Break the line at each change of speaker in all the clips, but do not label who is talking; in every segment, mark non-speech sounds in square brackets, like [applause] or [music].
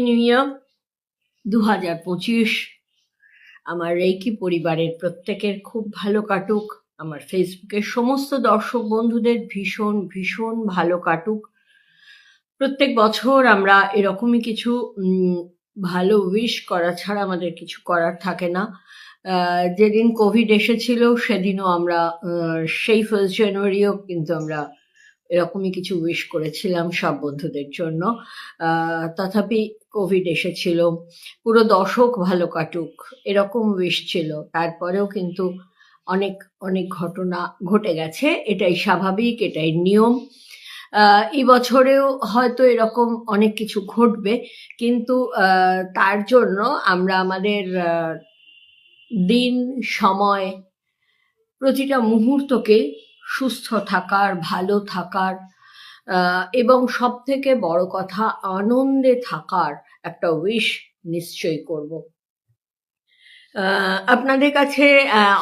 Happy new ইয়ার দু হাজার পঁচিশ। আমার রেকি পরিবারের প্রত্যেকের খুব ভালো কাটুক। আমার ফেসবুকের সমস্ত দর্শক বন্ধুদের ভীষণ ভীষণ ভালো কাটুক। প্রত্যেক বছর আমরা এরকমই কিছু ভালো উইশ করা ছাড়া আমাদের কিছু করার থাকে না। যেদিন কোভিড এসেছিল, সেদিনও আমরা সেই ফার্স্ট জানুয়ারিও কিন্তু আমরা এরকমই কিছু উইশ করেছিলাম সব বন্ধুদের জন্য। তথাপি কোভিড এসেছিল, পুরো দশক ভালো কাটুক, এরকম উইশ ছিল। তারপরেও কিন্তু অনেক অনেক ঘটনা ঘটে গেছে, এটাই স্বাভাবিক, এটাই নিয়ম। এই বছরেও হয়তো এরকম অনেক কিছু ঘটবে, কিন্তু তার জন্য আমরা আমাদের দিন, সময় প্রতিটা মুহূর্তকে সুস্থ থাকার, ভালো থাকার এবং সব থেকে বড় কথা, আনন্দে থাকার একটা উইশ নিশ্চয়ই করব। আপনাদের কাছে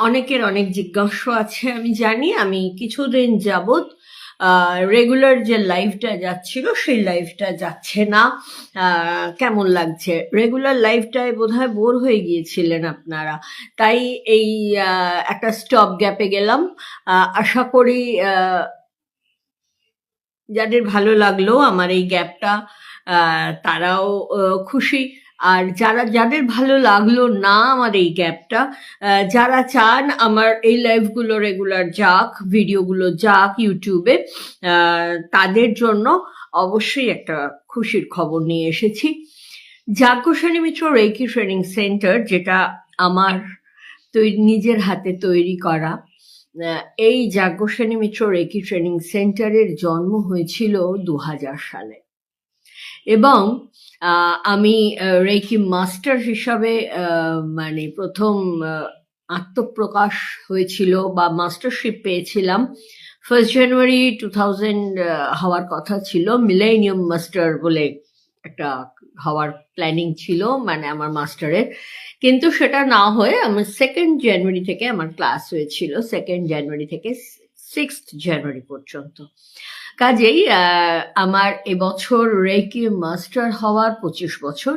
অনেকের অনেক জিজ্ঞাসা আছে, আমি জানি। আমি কিছুদিন যাবত রেগুলার যে লাইফটা যাচ্ছিল, সেই লাইফটা যাচ্ছে না। কেমন লাগছে? রেগুলার লাইফটায় বোধহয় বোর হয়ে গিয়েছিলেন আপনারা। তাই এই একটা স্টপ গ্যাপে গেলাম। আশা করি যাদের ভালো লাগল আমার এই গ্যাপটা তারাও খুশি। আর যারা, যাদের ভালো লাগল না আমার এই গ্যাপটা যারা চান আমার এই লাইভগুলো রেগুলার যাক, ভিডিওগুলো যাক ইউটিউবে তাদের জন্য অবশ্যই একটা খুশির খবর নিয়ে এসেছি। Yajnaseni Mitra reiki training centre যেটা আমার তৈ- নিজের হাতে তৈরি করা এই যাজ্ঞসেনী মিত্র রেকি ট্রেনিং সেন্টারের জন্ম হয়েছিল দু হাজার সালে। এবং আমি রেকি মাস্টার হিসাবে মানে প্রথম আত্মপ্রকাশ হয়েছিল বা মাস্টারশিপ পেয়েছিলাম। ফার্স্ট জানুয়ারি টু থাউজেন্ড হওয়ার কথা ছিল। মিলেনিয়াম মাস্টার বলে একটা হওয়ার প্ল্যানিং ছিল মানে আমার মাস্টারের। কিন্তু সেটা না হয়ে আমার সেকেন্ড জানুয়ারি থেকে আমার ক্লাস হয়েছিল সেকেন্ড জানুয়ারি থেকে সিক্স জানুয়ারি পর্যন্ত। কাজেই আমার এবছর রেকি মাস্টার হওয়ার পঁচিশ বছর।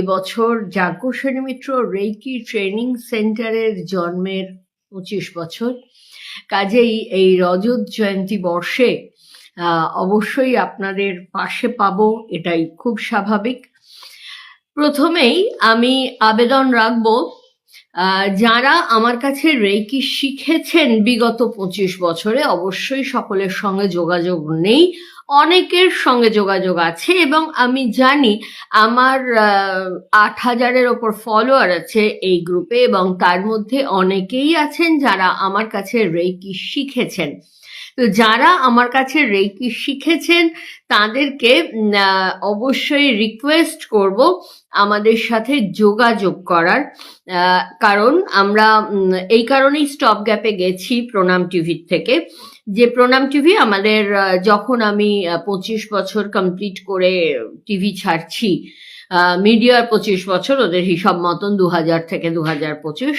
এবছর যাজ্ঞসেনী মিত্র রেকি ট্রেনিং সেন্টারের জন্মের পঁচিশ বছর। কাজেই এই রজত জয়ন্তী বর্ষে অবশ্যই আপনাদের পাশে পাব, এটাই খুব স্বাভাবিক। প্রথমেই আমি আবেদন রাখব যারা আমার কাছে রেকি শিখেছেন বিগত পঁচিশ বছরে, অবশ্যই সকলের সঙ্গে যোগাযোগ নেই। অনেকের সঙ্গে যোগাযোগ আছে এবং আমি জানি আমার আট হাজারের ওপর ফলোয়ার আছে এই গ্রুপে এবং তার মধ্যে অনেকেই আছেন যারা আমার কাছে রেকি শিখেছেন। তো যারা আমার কাছে রেকি শিখেছেন, তাদেরকে অবশ্যই রিকোয়েস্ট করব আমাদের সাথে যোগাযোগ করার। কারণ আমরা এই কারণেই স্টপ গ্যাপে গেছি প্রণাম টিভির থেকে। যে প্রণাম টিভি আমাদের যখন আমি পঁচিশ বছর কমপ্লিট করে টিভি ছাড়ছি মিডিয়ার পঁচিশ বছর ওদের হিসাব মতন দু হাজার থেকে দু হাজার পঁচিশ।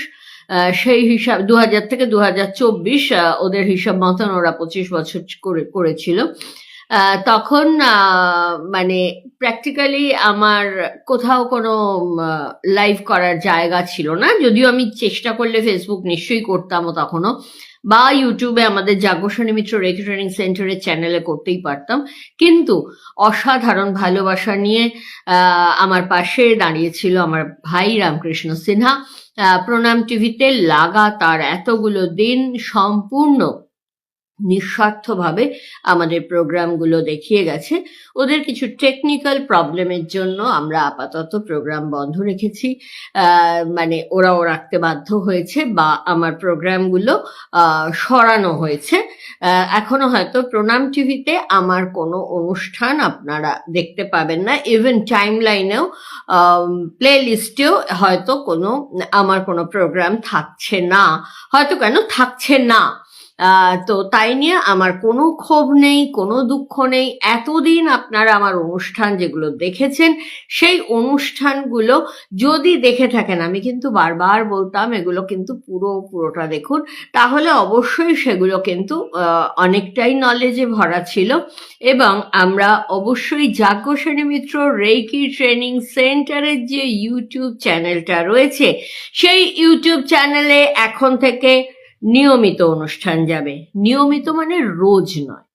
সেই হিসাব দু হাজার থেকে দু হাজার চব্বিশ ওদের হিসাব মতন ওরা পঁচিশ বছর করে, করেছিল। তখন মানে প্র্যাকটিক্যালি আমার কোথাও কোনো লাইভ করার জায়গা ছিল না। যদিও আমি চেষ্টা করলে ফেসবুক নিশ্চয়ই করতাম তখনও। বা ইউটিউবে আমাদের যাজ্ঞসেনী মিত্র রেকি ট্রেনিং সেন্টারের চ্যানেলে করতেই পারতাম। কিন্তু অসাধারণ ভালোবাসা নিয়ে আমার পাশে দাঁড়িয়েছিল আমার ভাই রামকৃষ্ণ সিনহা। প্রণাম টিভিতে লাগাতার এতগুলো দিন সম্পূর্ণ নিঃস্বার্থভাবে আমাদের প্রোগ্রামগুলো দেখিয়ে গেছে। ওদের কিছু টেকনিক্যাল প্রবলেমের জন্য আমরা আপাতত প্রোগ্রাম বন্ধ রেখেছি। মানে ওরাও রাখতে বাধ্য হয়েছে বা আমার প্রোগ্রামগুলো সরানো হয়েছে। এখনও হয়তো প্রণাম টিভিতে আমার কোনো অনুষ্ঠান আপনারা দেখতে পাবেন না। ইভেন টাইম লাইনেও প্লে লিস্টেও হয়তো কোনো, আমার কোনো প্রোগ্রাম থাকছে না। হয়তো কেন? থাকছে না। তো তাই নিয়ে আমার কোনো ক্ষোভ নেই, কোনো দুঃখ নেই। এতদিন আপনারা আমার অনুষ্ঠান যেগুলো দেখেছেন, সেই অনুষ্ঠানগুলো যদি দেখে থাকেন, আমি কিন্তু বারবার বলতাম, এগুলো কিন্তু পুরো, পুরোটা দেখুন। তাহলে অবশ্যই সেগুলো কিন্তু অনেকটাই নলেজে ভরা ছিল এবং আমরা অবশ্যই যাজ্ঞসেনী মিত্র রেকি ট্রেনিং সেন্টারের যে ইউটিউব চ্যানেলটা রয়েছে, সেই ইউটিউব চ্যানেলে এখন থেকে নিয়মিত অনুষ্ঠান যাবে। নিয়মিত মানে রোজ নয়।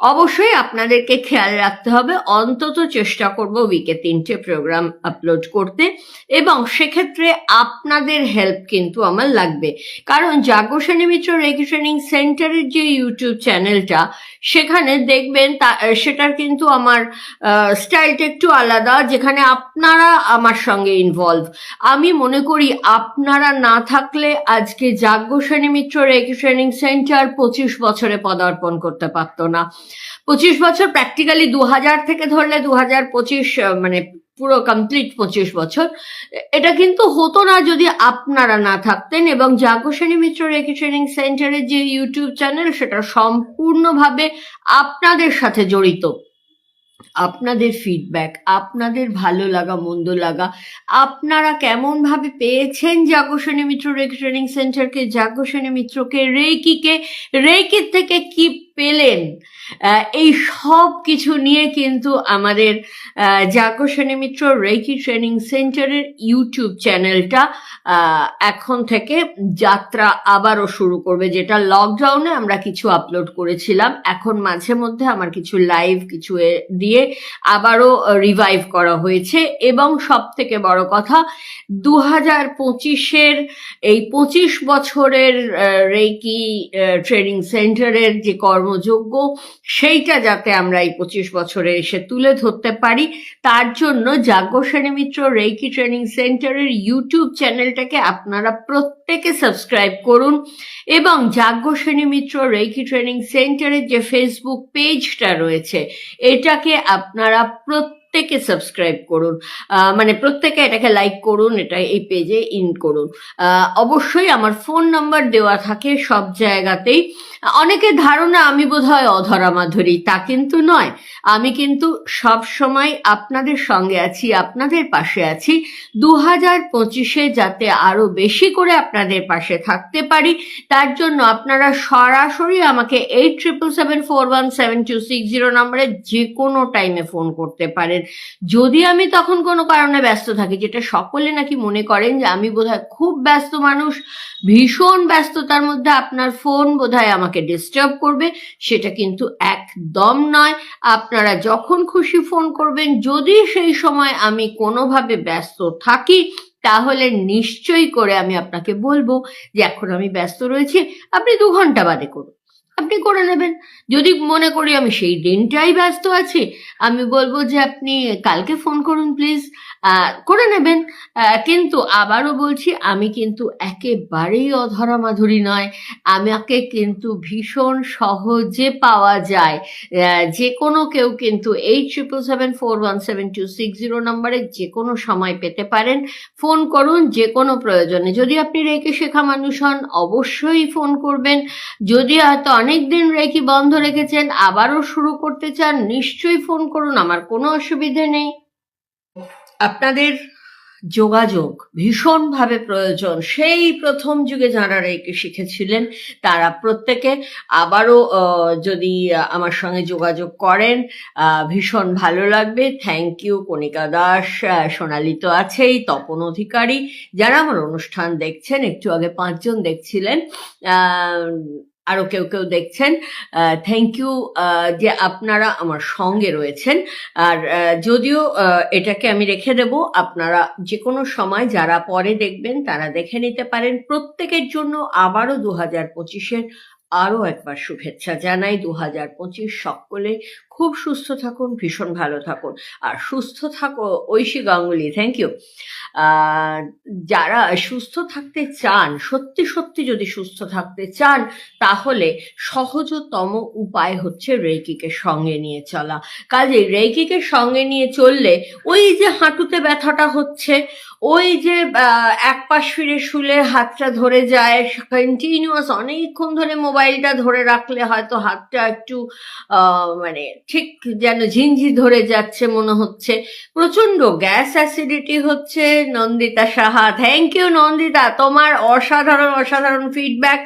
অবশ্যই আপনাদেরকে খেয়াল রাখতে হবে। অন্তত চেষ্টা করব উইকে তিনটে প্রোগ্রাম আপলোড করতে। এবং সেক্ষেত্রে আপনাদের হেল্প কিন্তু আমার লাগবে। কারণ যাজ্ঞসেনী মিত্র রেকি ট্রেনিং সেন্টারের যে ইউটিউব চ্যানেলটা সেখানে দেখবেন তা, সেটার কিন্তু আমার স্টাইলটা একটু আলাদা, যেখানে আপনারা আমার সঙ্গে ইনভলভ আমি মনে করি আপনারা না থাকলে আজকে Yajnaseni Mitra reiki training centre পঁচিশ বছরে পদার্পণ করতে পারতো না। পঁচিশ বছর প্র্যাকটিক্যালি দু হাজার থেকে ধরলে দু হাজার পঁচিশ মানে পুরো কমপ্লিট পঁচিশ বছর। এটা কিন্তু হতো না যদি আপনারা না থাকতেন এবং যাজ্ঞসেনী মিত্র রেকি ট্রেনিং সেন্টারের যে ইউটিউব চ্যানেল সেটা সম্পূর্ণভাবে আপনাদের সাথে জড়িত। আপনাদের ফিডব্যাক আপনাদের ভালো লাগা, মন্দ লাগা, আপনারা কেমন ভাবে পেয়েছেন যাজ্ঞসেনী মিত্র রেকি ট্রেনিং সেন্টারকে যাজ্ঞসেনী মিত্রকে রেকিকে রেকির থেকে কি পেলেন। এই সব কিছু নিয়ে কিন্তু আমাদের যাজ্ঞসেনী মিত্র রেকি ট্রেনিং সেন্টারের ইউটিউব চ্যানেলটা এখন থেকে যাত্রা আবারও শুরু করবে, যেটা লকডাউনে আমরা কিছু আপলোড করেছিলাম। এখন মাঝে মধ্যে আমার কিছু লাইভ কিছু দিয়ে আবারও রিভাইভ করা হয়েছে। এবং সব থেকে বড় কথা দু হাজার পঁচিশের এই পঁচিশ বছরের রেকি ট্রেনিং সেন্টারের যে কর্মযোগ্য। সেইটা যাতে আমরা এই পঁচিশ বছরে এসে তুলে ধরতে পারি। তার জন্য যাজ্ঞসেনী মিত্র রেকি ট্রেনিং সেন্টারের ইউটিউব চ্যানেলটাকে আপনারা প্রত্যেকে সাবস্ক্রাইব করুন এবং যাজ্ঞসেনী মিত্র রেকি ট্রেনিং সেন্টারের যে ফেসবুক পেজটা রয়েছে, এটাকে আপনারা প্রত্যেকে সাবস্ক্রাইব করুন। মানে প্রত্যেকে এটাকে লাইক করুন, এটা এই পেজে ইন করুন। অবশ্যই আমার ফোন নাম্বার দেওয়া থাকে সব জায়গাতেই। অনেকের ধারণা আমি বোধহয় অধরা মাধুরী, তা কিন্তু নয়। আমি কিন্তু সব সময় আপনাদের সঙ্গে আছি, আপনাদের পাশে আছি। দু হাজার পঁচিশে যাতে আরও বেশি করে আপনাদের পাশে থাকতে পারি, তার জন্য আপনারা সরাসরি আমাকে eight triple seven four one seven two six zero নম্বরে যে কোনো টাইমে ফোন করতে পারেন। যদি আমি তখন কোনো কারণে ব্যস্ত থাকি, যেটা সকলে নাকি মনে করেন যে আমি বোধহয় খুব ব্যস্ত মানুষ, ভীষণ ব্যস্ততার মধ্যে আপনার ফোন বোধহয় আমাকে ডিস্টার্ব করবে, সেটা কিন্তু একদম নয়। আপনারা যখন খুশি ফোন করবেন, যদি সেই সময় আমি কোনোভাবে ব্যস্ত থাকি, তাহলে নিশ্চয়ই করে আমি আপনাকে বলব যে এখন আমি ব্যস্ত রয়েছি, আপনি দু ঘণ্টা বাদে করুন। আপনি করে নেবেন। যদি মনে করি আমি সেই দিনটাই ব্যস্ত আছি, আমি বলব যে আপনি কালকে ফোন করুন, প্লিজ। করে নেবেন। কিন্তু আবারও বলছি, আমি কিন্তু একেবারেই অধরা মাধুরী নয়। আমাকে কিন্তু ভীষণ সহজে পাওয়া যায়। যে কোনো কেউ কিন্তু eight triple seven four one seven two six zero নম্বরে যে কোনো সময় পেতে পারেন। ফোন করুন, যে কোনো প্রয়োজনে। যদি আপনি রেখে শেখা মানুষ হন, অবশ্যই ফোন করবেন। যদি হয়তো অনেক দিন রেখি বন্ধ রেখেছেন, আবারও শুরু করতে চান, নিশ্চয়ই ফোন করুন। আমার কোনো অসুবিধে নেই। আপনাদের যোগাযোগ ভীষণভাবে প্রয়োজন। সেই প্রথম যুগে যারা রেকে শিখেছিলেন, তারা প্রত্যেকে আবারও যদি আমার সঙ্গে যোগাযোগ করেন ভীষণ ভালো লাগবে। থ্যাংক ইউ কণিকা দাস সোনালী তো আছেই, তপন অধিকারী। যারা আমার অনুষ্ঠান দেখছেন, একটু আগে পাঁচজন দেখছিলেন আহ, আরও কেউ কেউ দেখছেন। থ্যাংক ইউ যে আপনারা আমার সঙ্গে রয়েছেন। আর যদিও এটাকে আমি রেখে দেব আপনারা যে কোনো সময় যারা পরে দেখবেন তারা দেখে নিতে পারেন। প্রত্যেকের জন্য আবারও দু হাজার পঁচিশের আরও একবার শুভেচ্ছা জানাই। দু হাজার পঁচিশ সকলে খুব সুস্থ থাকুন, ভীষণ ভালো থাকুন। আর সুস্থ থাকো ঐশী গাঙ্গুলি থ্যাংক ইউ যারা সুস্থ থাকতে চান, সত্যি সত্যি যদি সুস্থ থাকতে চান, তাহলে সহজতম উপায় হচ্ছে রেকিকে সঙ্গে নিয়ে চলা। কাজে রেকিকে সঙ্গে নিয়ে চললে ওই যে হাঁটুতে ব্যথাটা হচ্ছে, ওই যে এক পাশ ফিরে শুলে হাতটা ধরে যায় কন্টিনিউয়াস অনেকক্ষণ ধরে মোবাইলটা ধরে রাখলে হয়তো হাতটা একটু মানে ঠিক যেন ঝিনঝি ধরে যাচ্ছে মনে হচ্ছে। প্রচণ্ড গ্যাস অ্যাসিডিটি হচ্ছে, Nandita Saha. Thank you Nandita. তোমার অসাধারণ অসাধারণ ফিডব্যাক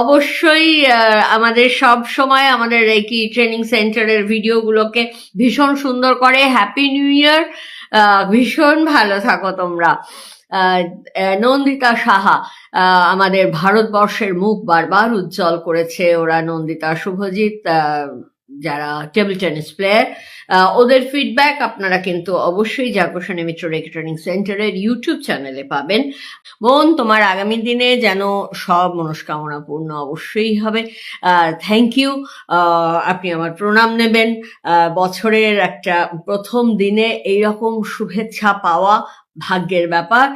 অবশ্যই আমাদের সব সময় আমাদের রেকি ট্রেনিং সেন্টারের ভিডিওগুলোকে ভীষণ সুন্দর করে। হ্যাপি নিউ ইয়ার ভীষণ ভালো থাকো তোমরা। নন্দিতা সাহা আমাদের ভারতবর্ষের মুখ বারবার উজ্জ্বল করেছে ওরা। নন্দিতা, শুভজিৎ যারা টেবিল টেনিস প্লেয়ার ওদের ফিডব্যাক আপনারা কিন্তু অবশ্যই জাগ্রসনী মিত্র রেকর্ডিং সেন্টারের ইউটিউব চ্যানেলে পাবেন। বোন, তোমার আগামী দিনে যেন সব মনস্কামনা পূর্ণ অবশ্যই হবে। থ্যাংক ইউ আপনি আমার প্রণাম নেবেন। বছরের একটা প্রথম দিনে এইরকম শুভেচ্ছা পাওয়া ভাগ্যের ব্যাপার।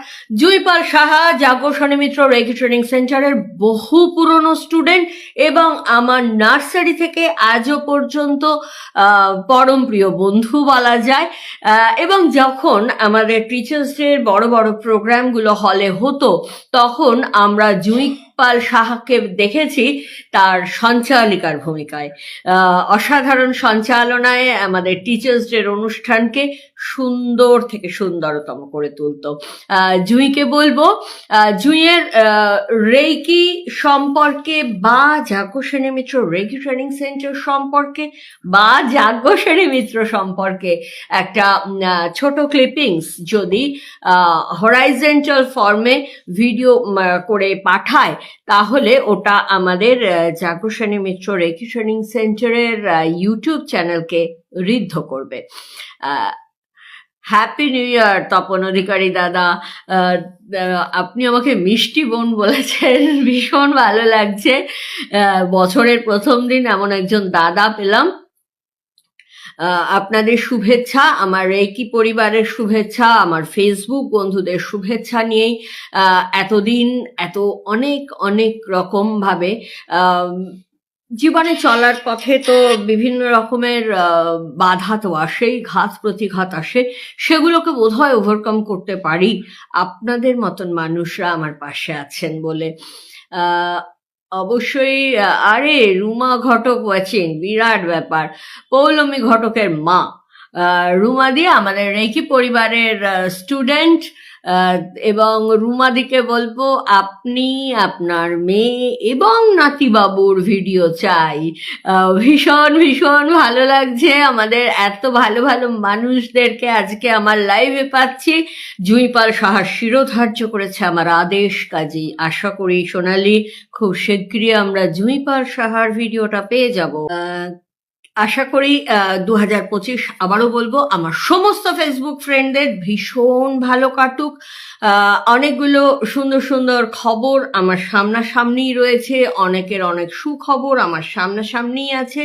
জুইপাল সাহা জাগরসনী মিত্র রেগি ট্রেনিং সেন্টারের বহু পুরনো স্টুডেন্ট এবং আমার নার্সারি থেকে আজও পর্যন্ত পরম প্রিয় বন্ধু বলা যায়। এবং যখন আমাদের টিচার্স ডের বড় বড় প্রোগ্রামগুলো হলে হতো, তখন আমরা জুইপাল সাহাকে দেখেছি তার সঞ্চালিকার ভূমিকায়। অসাধারণ সঞ্চালনায় আমাদের টিচার্স ডের অনুষ্ঠানকে সুন্দর থেকে সুন্দরতম করে তুলতো। জুঁইকে বলব জুঁইয়ের রেকি সম্পর্কে বা Yajnaseni Mitra reiki training centre সম্পর্কে বা যাজ্ঞ সেনী মিত্র সম্পর্কে একটা ছোট ক্লিপিংস যদি হরাইজেন্টাল ফর্মে ভিডিও করে পাঠায়, তাহলে ওটা আমাদের Yajnaseni Mitra reiki training সেন্টারের ইউটিউব চ্যানেলকে ঋদ্ধ করবে। Happy new year Tapan Adhikari দাদা। আপনি আমাকে মিষ্টি বোন বলেছেন [laughs] ভীষণ ভালো লাগছে। বছরের প্রথম দিন এমন একজন দাদা পেলাম। আপনাদের শুভেচ্ছা আমার রেকি পরিবারের শুভেচ্ছা আমার ফেসবুক বন্ধুদের শুভেচ্ছা নিয়েই এতদিন এত অনেক অনেক রকম ভাবে আহ, জীবনে চলার পথে তো বিভিন্ন রকমের বাধা তো আসেই, ঘাত প্রতিঘাত আসে। সেগুলোকে বোধহয় ওভারকাম করতে পারি। আপনাদের মতন মানুষরা আমার পাশে আছেন বলে। অবশ্যই আরে, রুমা ঘটক ওয়াচিং বিরাট ব্যাপার। পৌলমী ঘটকের মা। রুমা দিয়ে আমাদের রেকি পরিবারের স্টুডেন্ট এবং রুমাদিকে বলব, আপনি আপনার মেয়ে এবং নাতিবাবুর ভিডিও চাই। ভীষণ ভীষণ ভালো লাগছে। আমাদের এত ভালো ভালো মানুষদেরকে আজকে আমার লাইভে পাচ্ছি। জুঁইপাল সাহার শিরোধার্য করেছে আমার আদেশ। কাজী আশা করি সোনালি, খুব শীঘ্রই আমরা জুঁইপাল সাহার ভিডিওটা পেয়ে যাব। আশা করি দু হাজার পঁচিশ আবারও বলব, আমার সমস্ত ফেসবুক ফ্রেন্ডদের ভীষণ ভালো কাটুক। অনেকগুলো সুন্দর সুন্দর খবর আমার সামনাসামনিই রয়েছে, অনেকের অনেক সুখবর আমার সামনাসামনিই আছে।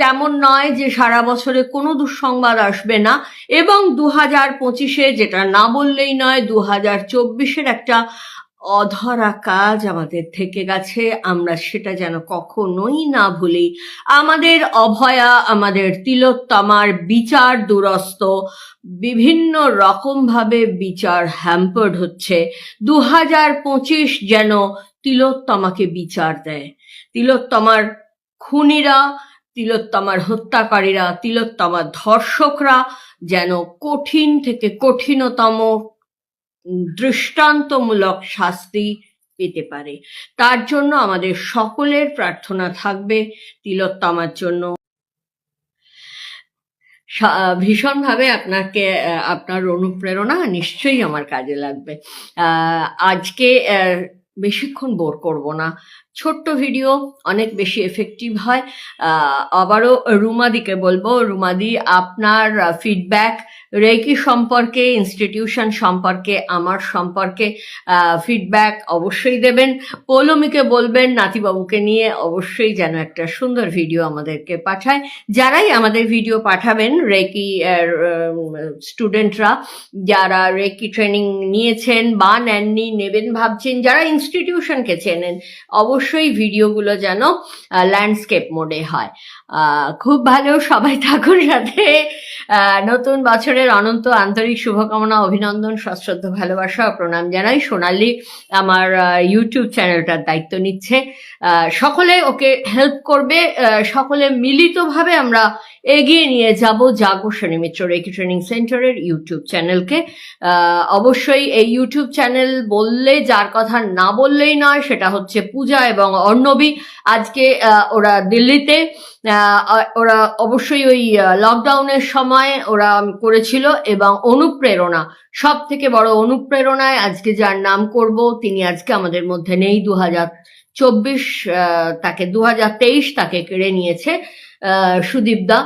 তেমন নয় যে সারা বছরে কোনো দুঃসংবাদ আসবে না। এবং দু হাজার পঁচিশে যেটা না বললেই নয় দু হাজার চব্বিশের একটা অধরা কাজ আমাদের থেকে গেছে, আমরা সেটা যেন কখনোই না ভুলি। আমাদের অভয়া, আমাদের তিলোত্তমার বিচার দুরস্ত। বিভিন্ন রকম ভাবে বিচার হ্যাম্পার্ড হচ্ছে। দু হাজার পঁচিশ যেন তিলোত্তমাকে বিচার দেয়। তিলোত্তমার খুনিরা, তিলোত্তমার হত্যাকারীরা, তিলোত্তমার ধর্ষকরা যেন কঠিন থেকে কঠিনতম দৃষ্টান্তমূলক শাস্তি পেতে পারে। তার জন্য আমাদের সকলের প্রার্থনা থাকবে তিলোত্তমার জন্য। ভীষণভাবে আপনাকে আপনার অনুপ্রেরণা নিশ্চয়ই আমার কাজে লাগবে। আজকে বেশিক্ষণ বোর করব না। ছোট্ট ভিডিও, অনেক বেশি এফেক্টিভ হয়। আবারও রুমাদিকে বলব, রুমাদি, আপনার ফিডব্যাক রেকি সম্পর্কে ইনস্টিটিউশন সম্পর্কে, আমার সম্পর্কে ফিডব্যাক অবশ্যই দেবেন। পৌলমীকে বলবেন, নাতিবাবুকে নিয়ে অবশ্যই যেন একটা সুন্দর ভিডিও আমাদেরকে পাঠায়। যারাই আমাদের ভিডিও পাঠাবেন রেকি স্টুডেন্টরা যারা রেকি ট্রেনিং নিয়েছেন, বা নেননি, নেবেন, ভাবছেন, যারা ইনস্টিটিউশনকে চেনেন, অবশ্যই ভিডিওগুলো যেন ল্যান্ডস্কেপ মোডে হয়। খুব ভালো সবাই থাকুন সাথে। নতুন বছরের অনন্ত আন্তরিক শুভকামনা, অভিনন্দন, সশ্রদ্ধ ভালোবাসা প্রণাম জানাই। সোনালি আমার ইউটিউব চ্যানেলটার দায়িত্ব নিচ্ছে। সকলে ওকে হেল্প করবে। সকলে মিলিতভাবে আমরা এগিয়ে নিয়ে যাব Yajnaseni Mitra reiki training সেন্টারের ইউটিউব চ্যানেলকে অবশ্যই এই ইউটিউব চ্যানেল বললে, যার কথা না বললেই নয়, সেটা হচ্ছে পূজা এবং অর্ণবী আজকে ওরা দিল্লিতে ওরা অবশ্যই ওই লকডাউনের সময় ওরা করেছিল এবং অনুপ্রেরণা। সব থেকে বড় অনুপ্রেরণায় আজকে যার নাম করব তিনি আজকে আমাদের মধ্যে নেই। দু হাজার চব্বিশ তাকে দু তেইশ তাকে কেড়ে নিয়েছে আহ, সুদীপদা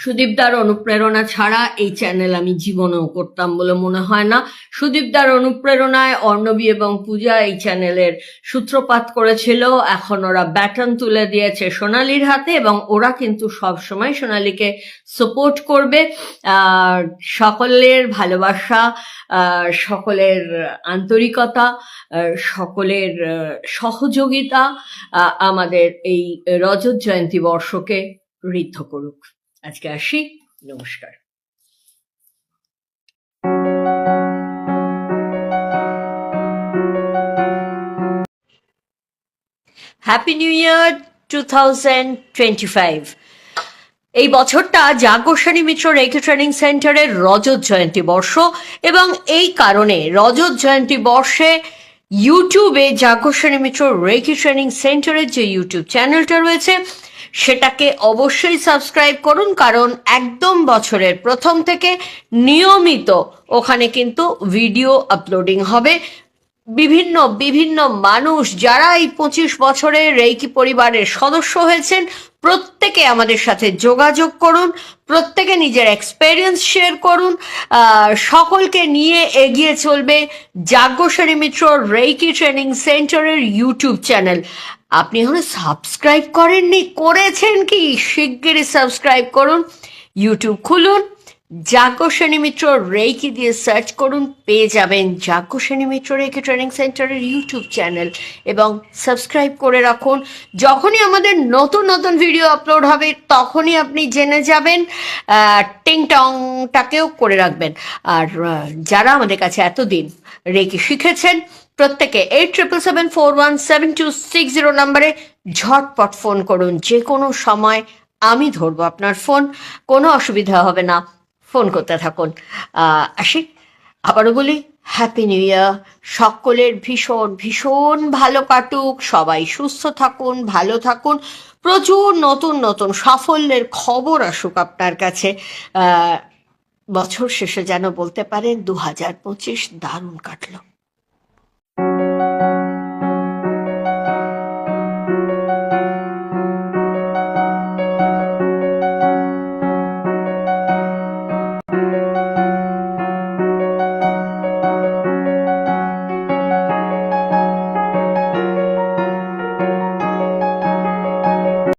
সুদীপদার অনুপ্রেরণা ছাড়া এই চ্যানেল আমি জীবনেও করতাম বলে মনে হয় না। সুদীপদার অনুপ্রেরণায় অর্ণবী এবং পূজা এই চ্যানেলের সূত্রপাত করেছিল। এখন ওরা ব্যাটন তুলে দিয়েছে সোনালির হাতে এবং ওরা কিন্তু সব সময় সোনালিকে সাপোর্ট করবে। সকলের ভালোবাসা সকলের আন্তরিকতা সকলের সহযোগিতা আমাদের এই রজত জয়ন্তী বর্ষকে ঋদ্ধ করুক। আজকে আসি, নমস্কার। Happy new year two thousand twenty five এই বছরটা যাজ্ঞসেনী মিত্র রেখে ট্রেনিং সেন্টারের রজত জয়ন্তী বর্ষ এবং এই কারণে রজত জয়ন্তী বর্ষে ইউটিউবে যাজ্ঞসেনী মিত্র রেকি ট্রেনিং সেন্টারের যে ইউটিউব চ্যানেলটা রয়েছে সেটাকে অবশ্যই সাবস্ক্রাইব করুন, কারণ একদম বছরের প্রথম থেকে নিয়মিত ওখানে কিন্তু ভিডিও আপলোডিং হবে। বিভিন্ন বিভিন্ন মানুষ যারা এই পঁচিশ বছরে রেইকি পরিবারের সদস্য হয়েছেন, প্রত্যেকে আমাদের সাথে যোগাযোগ করুন, প্রত্যেকে নিজের এক্সপেরিয়েন্স শেয়ার করুন সকলকে নিয়ে এগিয়ে চলবে যাজ্ঞসেনী মিত্র রেইকি ট্রেনিং সেন্টারের ইউটিউব চ্যানেল। আপনি এখনও সাবস্ক্রাইব করেননি, করেছেন কি? শিগগিরই সাবস্ক্রাইব করুন, ইউটিউব খুলুন যাজ্ঞসেনী মিত্র রেইকি দিয়ে সার্চ করুন, পেয়ে যাবেন যাজ্ঞসেনী মিত্র রেইকি ট্রেনিং সেন্টারের ইউটিউব চ্যানেল এবং সাবস্ক্রাইব করে রাখুন। যখনই আমাদের নতুন নতুন ভিডিও আপলোড হবে, তখনই আপনি জেনে যাবেন টিং টংটাকেও করে রাখবেন। আর যারা আমাদের কাছে এতদিন রেকি শিখেছেন, প্রত্যেকে eight triple seven four one seven two six zero নাম্বারে ঝটপট ফোন করুন। যে কোনো সময় আমি ধরবো আপনার ফোন, কোনো অসুবিধা হবে না। ফোন করতে থাকুন। আসি। আবারও বলি হ্যাপি নিউ ইয়ার সকলের ভীষণ ভীষণ ভালো কাটুক। সবাই সুস্থ থাকুন, ভালো থাকুন। প্রচুর নতুন নতুন সাফল্যের খবর আসুক আপনার কাছে। বছর শেষে যেন বলতে পারেন দু হাজার পঁচিশ দারুণ কাটলো।